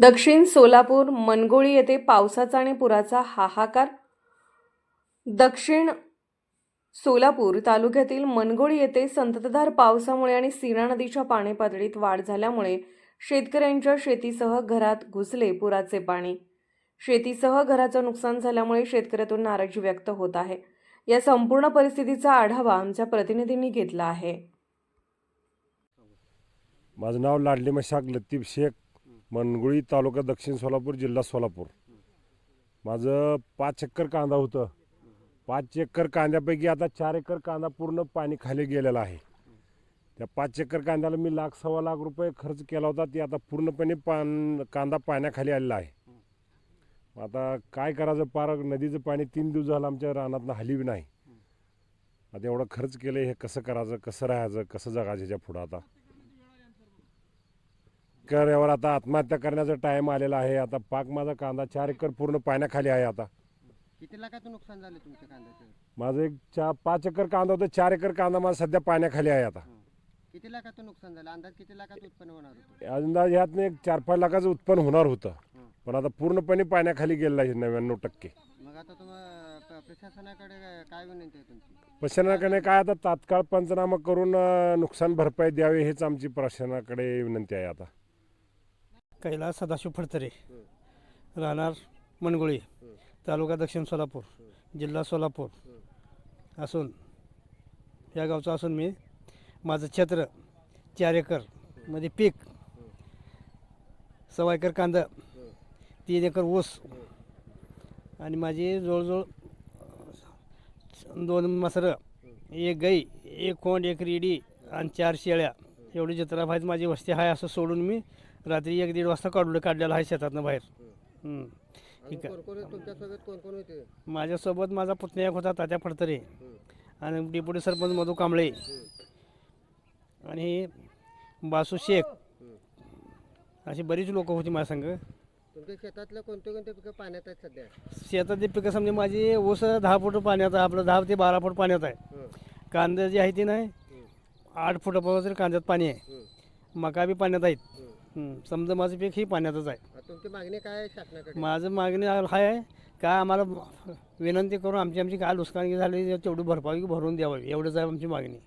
दक्षिण सोलापूर मनगोळी येथे पावसाचा आणि पुराचा हाहाकार. दक्षिण सोलापूर तालुक्यातील मनगोळी येथे संततधार पावसामुळे आणि सीना नदीच्या पाणी पातळीत वाढ झाल्यामुळे शेतकऱ्यांच्या शेतीसह घरात घुसले पुराचे पाणी. शेतीसह घराचं नुकसान झाल्यामुळे शेतकऱ्यातून नाराजी व्यक्त होत आहे. या संपूर्ण परिस्थितीचा आढावा आमच्या प्रतिनिधींनी घेतला आहे. माझं नाव लाडली मशाक लतीफ शेख. मनगुळी तालुका दक्षिण सोलापूर जिल्हा सोलापूर. माझं पाच एकर कांदा होतं. पाच एकर कांद्यापैकी आता चार एकर कांदा पूर्ण पाणी खाली गेलेला आहे. त्या पाच एकर कांद्याला मी लाख सव्वा लाख रुपये खर्च केला होता. ते आता पूर्णपणे पान कांदा पाण्याखाली आलेला आहे. आता काय करायचं? पार नदीचं पाणी तीन दिवस झालं आमच्या रानातनं हली नाही. आता एवढं खर्च केलं हे कसं करायचं? कसं राहायचं? कसं जगायचं ह्याच्या पुढं आता? एकर यावर आता आत्महत्या करण्याचा टाइम आलेला आहे. आता पाक माझा कांदा चार एकर पूर्ण पाण्याखाली आहे आता. किती लाखाचं नुकसान झालं तुमच्या कांद्याचं? माझं एक चा पाच एकर कांदा होतं चार एकर कांदा माझा सध्या पाण्याखाली आहे आता. किती लाखाचं नुकसान झालं? अंदाज किती लाखात उत्पन्न होणार होतं? अंदाज ह्यातनं एक चार पाच लाखाचं उत्पन्न होणार होतं. हं. पण आता पूर्णपणे पाण्याखाली गेलेलं आहे नव्याण्णव टक्के. मग आता तुम्हाला प्रशासनाकडे काय- काय विनंती आहे तुमची? प्रशासनाकडे काय आता तात्काळ पंचनामा करून अं, नुकसान भरपाई द्यावी हेच आमची प्रशासनाकडे विनंती आहे आता. कैलास सदाशिव फडतरे राहणार मनगोळी तालुका दक्षिण सोलापूर जिल्हा सोलापूर. असून या गावचा असून मी माझं क्षेत्र चार एकरमध्ये पीक सव्वा एकर कांदा तीन एकर ऊस आणि माझी जवळजवळ दोन मसरं एक गाई एक कोंड एक रेडी आणि चार शेळ्या. एवढी जत्रा भाईच माझी वस्ती आहे असं सोडून मी रात्री एक दीड वाजता काढलं काढलेलं आहे शेतातनं बाहेर. हम्म. आणि ठीक आहे. कोण कोण तुमच्यासोबत कोण कोण होते? माझ्यासोबत माझा पुतण्या एक होता तात्या फडतरे. आणि डेप्युटी सरपंच मधू कांबळे. आणि बासू शेख. अशी बरीच लोक होती माझ्या संग. तुमच्या शेतातलं कोणते कोणते पिकं पाण्यात आहेत सध्या? शेतातली पिकं समजे माझी ऊस दहा फूट पाण्यात आहे आपलं दहा ते बारा फूट पाण्यात आहे. हं. कांदा जे आहे ते नाही आठ फुटापासून कांद्यात पाणी आहे. हं. मका बी पाण्यात आहेत. हं. हं. समजा माझं पीक ही पाण्यातच आहे तुमची मागणी काय आहे शासनाकडे माझं मागणी आहे काय आम्हाला विनंती करून आमची आमची काय नुकसानी झाली तेवढी भरपाई भरून द्यावी एवढंच आहे आमची मागणी